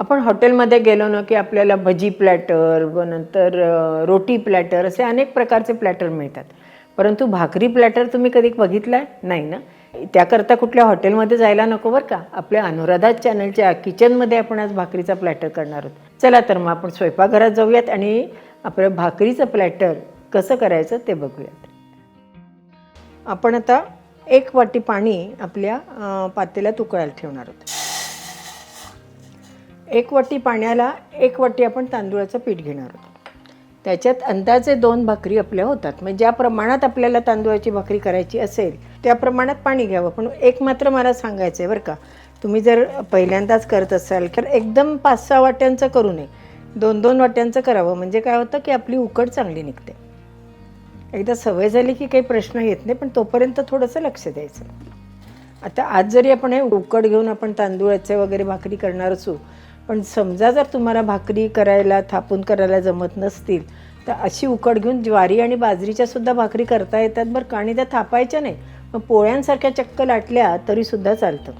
आपण हॉटेलमध्ये गेलो ना की आपल्याला भजी प्लॅटर व नंतर रोटी प्लॅटर असे अनेक प्रकारचे प्लॅटर मिळतात. परंतु भाकरी प्लॅटर तुम्ही कधी बघितला आहे नाही ना? त्याकरता कुठल्या हॉटेलमध्ये जायला नको बरं का? आपल्या अनुराधा चॅनलच्या किचनमध्ये आपण आज भाकरीचा प्लॅटर करणार आहोत. चला तर मग आपण स्वयंपाकघरात जाऊयात आणि आपलं भाकरीचं प्लॅटर कसं करायचं ते बघूयात. आपण आता एक वाटी पाणी आपल्या पातेल्यात उकळायला ठेवणार आहोत. एक वाटी पाण्याला एक वाटी आपण तांदूळाचं पीठ घेणार आहोत. त्याच्यात अंदाजे दोन भाकरी आपल्या होतात. म्हणजे ज्या प्रमाणात आपल्याला तांदूळाची भाकरी करायची असेल त्या प्रमाणात पाणी घ्यावं. पण एक मात्र मला सांगायचं आहे बरं का तुम्ही जर पहिल्यांदाच करत असाल तर एकदम पाच सहा वाट्यांचं करू नये. दोन दोन वाट्यांचं करावं. म्हणजे काय होतं की आपली उकड चांगली निघते. एकदा सवय झाली की काही प्रश्न येत नाही पण तोपर्यंत थोडंसं लक्ष द्यायचं. आता आज जरी आपण हे उकड घेऊन आपण तांदूळाचे वगैरे भाकरी करणार असू पण समजा जर तुम्हाला भाकरी करायला थापून करायला जमत नसतील तर अशी उकड घेऊन ज्वारी आणि बाजरीच्या सुद्धा भाकरी करता येतात बरं का? आणि त्या थापायच्या नाही. मग पोळ्यांसारख्या चक्क लाटल्या तरीसुद्धा चालतं.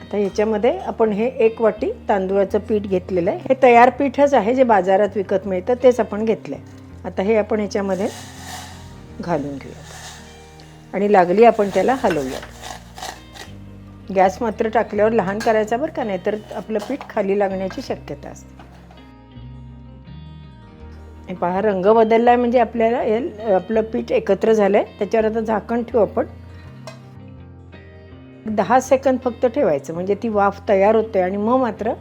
आता ह्याच्यामध्ये आपण हे एक वाटी तांदूळाचं पीठ घेतलेलं आहे. हे तयार पीठच आहे जे बाजारात विकत मिळतं तेच आपण घेतलं आहे आता हे आपण ह्याच्यामध्ये घालून घेऊयात. आणि लागली आपण त्याला हलवूयात. गॅस मात्र टाकल्यावर लहान करायचा बरं का नाही तर आपलं पीठ खाली लागण्याची शक्यता असते. पहा रंग बदलला आहे म्हणजे आपल्याला हे आपलं पीठ एकत्र झालं आहे त्याच्यावर आता झाकण ठेवू आपण. दहा सेकंद फक्त ठेवायचं म्हणजे ती वाफ तयार होते आणि मग मात्र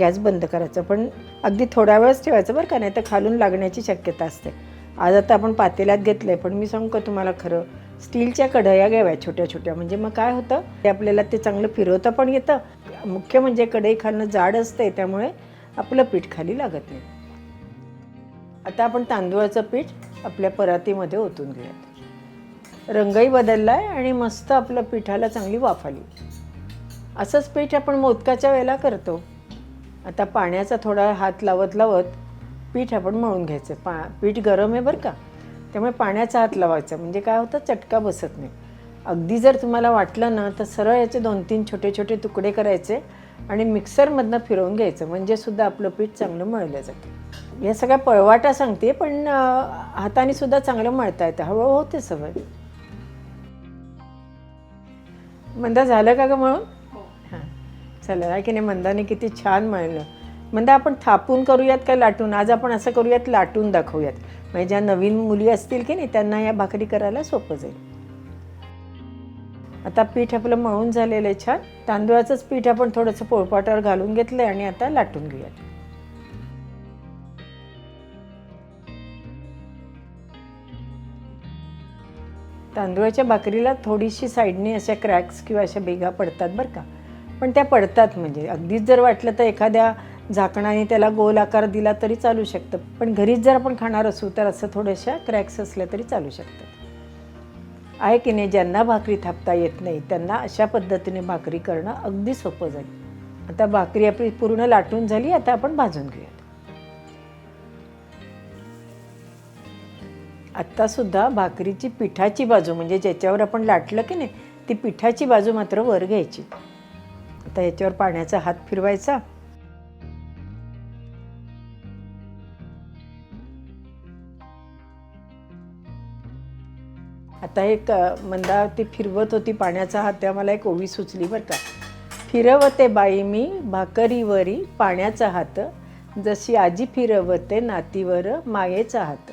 गॅस बंद करायचं. पण अगदी थोड्या वेळच ठेवायचं बरं का नाही तर खालून लागण्याची शक्यता असते. आज आता आपण पातेल्यात घेतलं आहे पण मी सांगू का तुम्हाला खरं? स्टीलच्या कढया घ्याव्या छोट्या छोट्या. म्हणजे मग काय होतं? ते आपल्याला ते चांगलं फिरवता पण येतं. मुख्य म्हणजे कढई खाणं जाड असते त्यामुळे आपलं पीठ खाली लागत नाही. आता आपण तांदूळाचं पीठ आपल्या परातीमध्ये ओतून घेऊयात. रंगही बदलला आहे आणि मस्त आपलं पिठाला चांगली वाफ आली. असंच पीठ आपण मोदकाच्या वेळेला करतो. आता पाण्याचा थोडा हात लावत लावत पीठ आपण मळून घ्यायचं. पा पीठ गरम आहे बरं का? त्यामुळे पाण्याचा हात लावायचा. म्हणजे काय होतं चटका बसत नाही. अगदी जर तुम्हाला वाटलं ना तर सरळ याचे दोन तीन छोटे छोटे तुकडे करायचे आणि मिक्सरमधनं फिरवून घ्यायचं. म्हणजे सुद्धा आपलं पीठ चांगलं मळलं जातं. या सगळ्या पळवाटा सांगते पण हाताने सुद्धा चांगलं मळता येतं. हळूहळू होते सवय. मंदा झालं का ग म्हणून हां. चला आहे की नाही? मंदाने किती छान मळलं. म्हणजे आपण थापून करूयात का लाटून? आज आपण असं करूयात लाटून दाखवूयात. म्हणजे ज्या नवीन मुली असतील की नाही त्यांना या भाकरी करायला सोपं जाईल. आता पीठ आपलं मळून झालेलं आहे छान. तांदूळाचंच पीठ आपण थोडंसं पोळपाटावर घालून घेतलं आहे आणि आता लाटून घेऊयात. तांदूळाच्या भाकरीला थोडीशी साईडने अशा क्रॅक्स किंवा अशा बेगा पडतात बरं का. पण त्या पडतात म्हणजे. अगदीच जर वाटलं तर एखाद्या झाकणाने त्याला गोल आकार दिला तरी चालू शकतं. पण घरीच जर आपण खाणार असू तर असं थोड्याशा क्रॅक्स असल्या तरी चालू शकतात आहे की नाही ज्यांना भाकरी थापता येत नाही त्यांना अशा पद्धतीने भाकरी करणं अगदी सोपं जाईल. आता भाकरी आपली पूर्ण लाटून झाली आता आपण भाजून घेऊयात. आत्तासुद्धा भाकरीची पिठाची बाजू म्हणजे ज्याच्यावर आपण लाटलं की नाही ती पिठाची बाजू मात्र वर घ्यायची. आता याच्यावर पाण्याचा हात फिरवायचा. आता एक मंदा ती फिरवत होती पाण्याचा हात त्या मला एक ओवी सुचली बरं का. फिरवते बाई मी भाकरीवरी पाण्याचा हात जशी आजी फिरवते नातीवर मायेचा हात.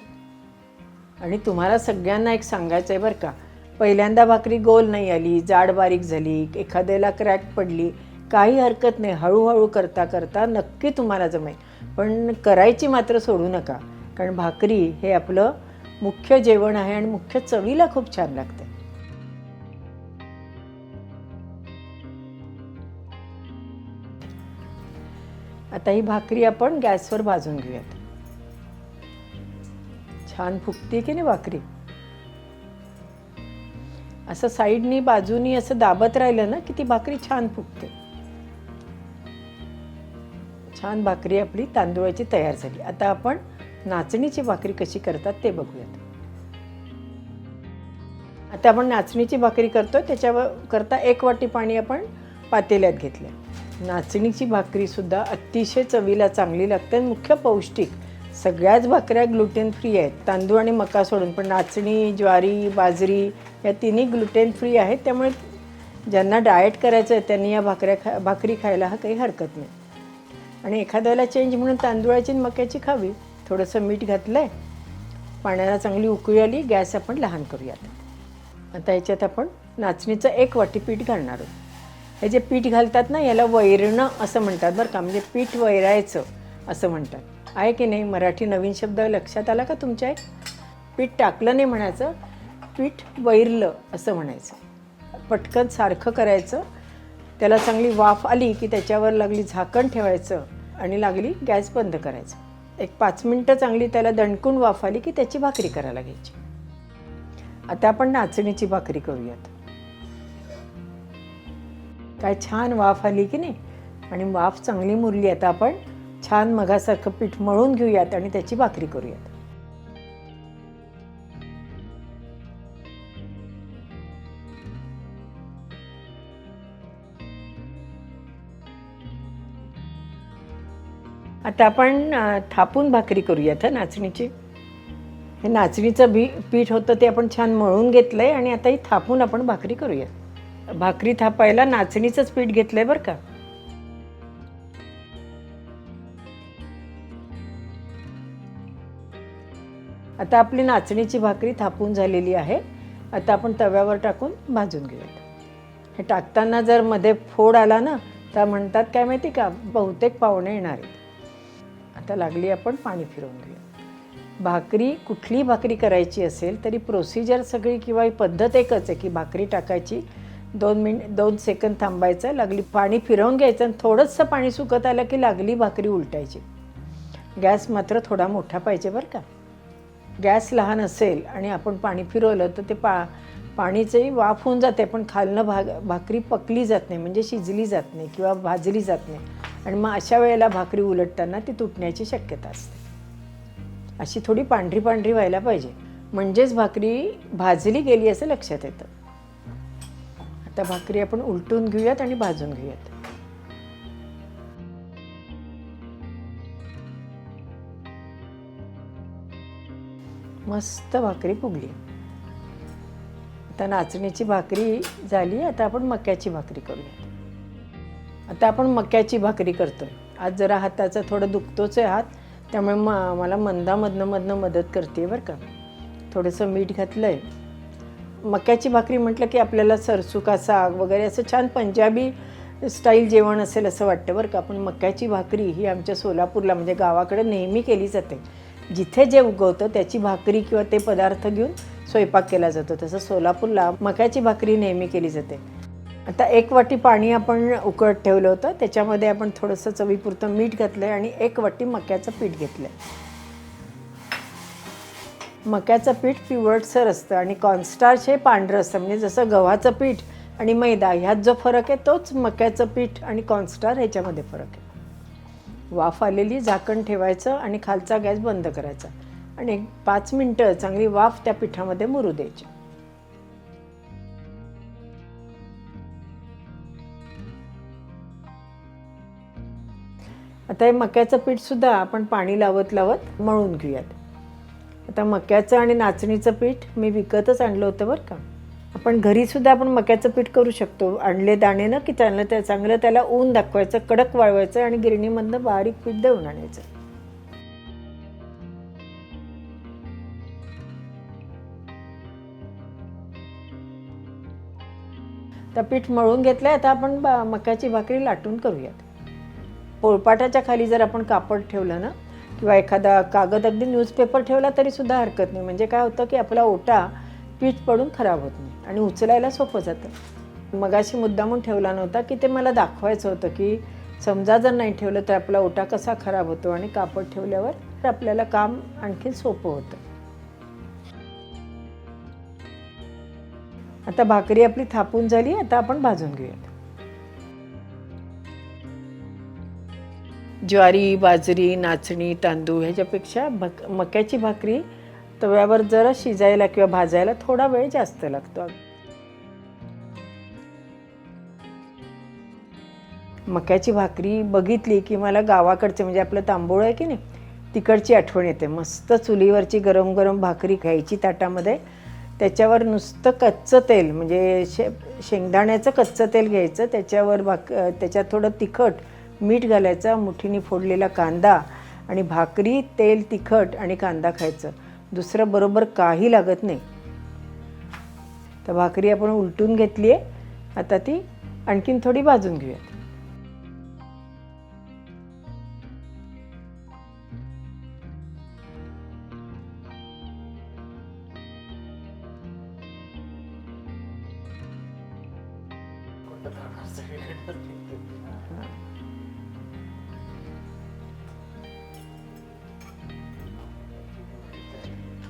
आणि तुम्हाला सगळ्यांना एक सांगायचं आहे बरं का. पहिल्यांदा भाकरी गोल नाही आली जाड बारीक झाली एखाद्याला क्रॅक पडली काही हरकत नाही हळूहळू करता करता नक्की तुम्हाला जमेल. पण करायची मात्र सोडू नका कारण भाकरी हे आपलं मुख्य जेवण आहे आणि मुख्य चवीला खूप छान लागते. आता ही भाकरी आपण गॅसवर भाजून घेऊयात. छान फुगते की नाही भाकरी? असं साईडनी बाजूनी असं दाबत राहिलं ना की ती भाकरी छान फुगते. छान भाकरी आपली तांदूळाची तयार झाली. आता आपण नाचणीची भाकरी कशी करतात ते बघूयात. आता आपण नाचणीची भाकरी करतो त्याच्यावर करता एक वाटी पाणी आपण पातेल्यात घेतलं. नाचणीची भाकरीसुद्धा अतिशय चवीला चांगली लागते आणि मुख्य पौष्टिक. सगळ्याच भाकऱ्या ग्लुटेन फ्री आहेत. तांदूळ आणि मका सोडून पण नाचणी ज्वारी बाजरी या तिन्ही ग्लुटेन फ्री आहेत त्यामुळे ज्यांना डाएट करायचं आहे त्यांनी या भाकऱ्या खा भाकरी खायला हा काही हरकत नाही. आणि एखाद्याला चेंज म्हणून तांदूळाची आणि मक्याची खावी थोडंसं मीठ घातलं आहे पाण्याला चांगली उकळी आली गॅस आपण लहान करूयात. आता याच्यात आपण नाचणीचं एक वाटी पीठ घालणार आहोत. हे जे पीठ घालतात ना याला वैरणं असं म्हणतात बरं का म्हणजे पीठ वैरायचं असं म्हणतात. आहे की नाही? मराठी नवीन शब्द लक्षात आला का तुमच्या? एक पीठ टाकलं नाही म्हणायचं पीठ वैरलं असं म्हणायचं. पटकन सारखं करायचं. त्याला चांगली वाफ आली की त्याच्यावर लागली झाकण ठेवायचं आणि लागली गॅस बंद करायचं. एक पाच मिनटं चांगली त्याला दणकून वाफ आली की त्याची भाकरी करायला घ्यायची. आता आपण नाचणीची भाकरी करूयात. काय छान वाफ आली की नाही? आणि वाफ चांगली मुरली आता आपण छान मगासारखं पीठ मळून घेऊयात आणि त्याची भाकरी करूयात. आता आपण थापून भाकरी करूयात हं नाचणीची. हे नाचणीचं बी पीठ होतं ते आपण छान मळून घेतलं आहे आणि आता ही थापून आपण भाकरी करूयात. भाकरी थापायला नाचणीचंच पीठ घेतलं आहे बरं का. आता आपली नाचणीची भाकरी थापून झालेली आहे. आता आपण तव्यावर टाकून भाजून घेऊयात. हे टाकताना जर मध्ये फोड आला ना तर म्हणतात काय माहिती का बहुतेक पाहुणे येणार आहेत. आता लागली आपण पाणी फिरवून घेऊया भाकरी कुठली भाकरी करायची असेल तरी प्रोसिजर सगळी किंवा पद्धत एकच आहे की भाकरी टाकायची दोन मिनिट दोन सेकंद थांबायचं लागली पाणी फिरवून घ्यायचं आणि थोडंसं पाणी सुकत आलं की लागली भाकरी उलटायची. गॅस मात्र थोडा मोठा पाहिजे बरं का. गॅस लहान असेल आणि आपण पाणी फिरवलं तर ते पा पाणीचंही वाफ होऊन जाते पण खालनं भाग भाकरी पकली जात नाही म्हणजे शिजली जात नाही किंवा भाजली जात नाही. आणि मग अशा वेळेला भाकरी उलटताना ती तुटण्याची शक्यता असते. अशी थोडी पांढरी पांढरी व्हायला पाहिजे. म्हणजेच भाकरी भाजली गेली असं लक्षात येतं. आता भाकरी आपण उलटून घेऊयात आणि भाजून घेऊयात. मस्त भाकरी फुगली. आता नाचणीची भाकरी झाली आता आपण मक्याची भाकरी करूया आता आपण मक्याची भाकरी करतो आहे आज जरा हाताचा थोडं दुखतोच आहे हात त्यामुळे म मला मंदामधनंमधनं मदत करते बरं का. थोडंसं मीठ घातलं आहे मक्याची भाकरी म्हटलं की आपल्याला सरसुका साग वगैरे असं छान पंजाबी स्टाईल जेवण असेल असं वाटतं बरं का. पण मक्याची भाकरी ही आमच्या सोलापूरला म्हणजे गावाकडे नेहमी केली जाते. जिथे जे उगवतं त्याची भाकरी किंवा ते पदार्थ घेऊन स्वयंपाक केला जातो. तसं सोलापूरला मक्याची भाकरी नेहमी केली जाते. आता एक वाटी पाणी आपण उकळत ठेवलं होतं. त्याच्यामध्ये आपण थोडंसं चवीपुरतं मीठ घातलं आहे आणि एक वाटी मक्याचं पीठ घेतलं आहे मक्याचं पीठ पिवळसर असतं आणि कॉर्नस्टार्च हे पांढरं असतं. म्हणजे जसं गव्हाचं पीठ आणि मैदा ह्यात जो फरक आहे तोच मक्याचं पीठ आणि कॉर्नस्टार ह्याच्यामध्ये फरक आहे. वाफ आलेली झाकण ठेवायचं आणि खालचा गॅस बंद करायचा. आणि पाच मिनटं चांगली वाफ त्या पिठामध्ये मुरू द्यायची. आता हे मक्याचं पीठसुद्धा आपण पाणी लावत लावत मळून घेऊयात. आता मक्याचं आणि नाचणीचं पीठ मी विकतच आणलं होतं बरं का. आपण घरीसुद्धा आपण मक्याचं पीठ करू शकतो. आणले दाणे ना की चांगलं त्या चांगलं त्याला ऊन दाखवायचं कडक वाळवायचं आणि गिरणीमधनं बारीक पीठ दळून आणायचं. तर पीठ मळून घेतलं आता आपण बा मक्याची भाकरी लाटून करूयात. पोळपाटाच्या खाली जर आपण कापड ठेवलं ना किंवा एखादा कागद अगदी न्यूजपेपर ठेवला तरी सुद्धा हरकत नाही. म्हणजे काय होतं की आपला ओटा पीठ पडून खराब होत नाही आणि उचलायला सोपं जातं. मगाशी मुद्दामून ठेवला नव्हता की ते मला दाखवायचं होतं की समजा जर नाही ठेवलं तर आपला ओटा कसा खराब होतो आणि कापड ठेवल्यावर तर आपल्याला काम आणखी सोपं होतं. आता भाकरी आपली थापून झाली आता आपण भाजून घेऊयात. ज्वारी बाजरी नाचणी तांदूळ ह्याच्यापेक्षा भक मक्याची भाकरी तव्यावर जरा शिजायला किंवा भाजायला थोडा वेळ जास्त लागतो. मक्याची भाकरी बघितली की मला गावाकडचे म्हणजे आपलं तांबूळ आहे की नाही तिकडची आठवण येते. मस्त चुलीवरची गरम गरम भाकरी घ्यायची ताटामध्ये. त्याच्यावर नुसतं कच्चं तेल म्हणजे शे शेंगदाण्याचं कच्चं तेल घ्यायचं त्याच्यावर भाक त्याच्यात थोडं तिखट मीठ घालायचं मुठीने फोडलेला कांदा आणि भाकरी तेल तिखट आणि कांदा खायचं. दुसरं बरोबर काही लागत नाही. तर भाकरी आपण उलटून घेतली आहे आता ती आणखीन थोडी भाजून घेऊयात.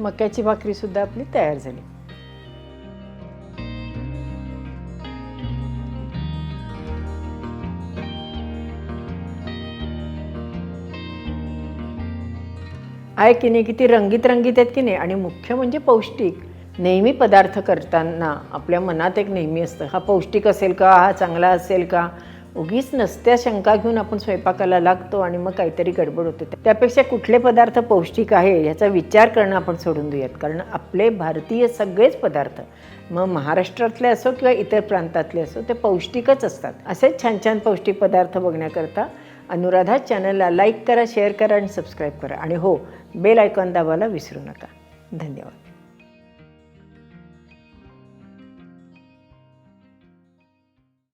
मक्याची भाकरीसुद्धा आपली तयार झाली. आहे की नाही किती रंगीत रंगीत आहेत की नाही आणि मुख्य म्हणजे पौष्टिक. नेहमी पदार्थ करताना आपल्या मनात एक नेहमी असतं हा पौष्टिक असेल का हा चांगला असेल का उगीच नसत्या शंका घेऊन आपण स्वयंपाकाला लागतो आणि मग काहीतरी गडबड होते. त्यापेक्षा कुठले पदार्थ पौष्टिक आहे याचा विचार करणं आपण सोडून देऊयात. कारण आपले भारतीय सगळेच पदार्थ मग महाराष्ट्रातले असो किंवा इतर प्रांतातले असो ते पौष्टिकच असतात. असेच छान छान पौष्टिक पदार्थ बघण्याकरता अनुराधा चॅनलला लाईक करा शेअर करा आणि सबस्क्राईब करा. आणि हो बेल आयकॉन दाबायला विसरू नका. धन्यवाद.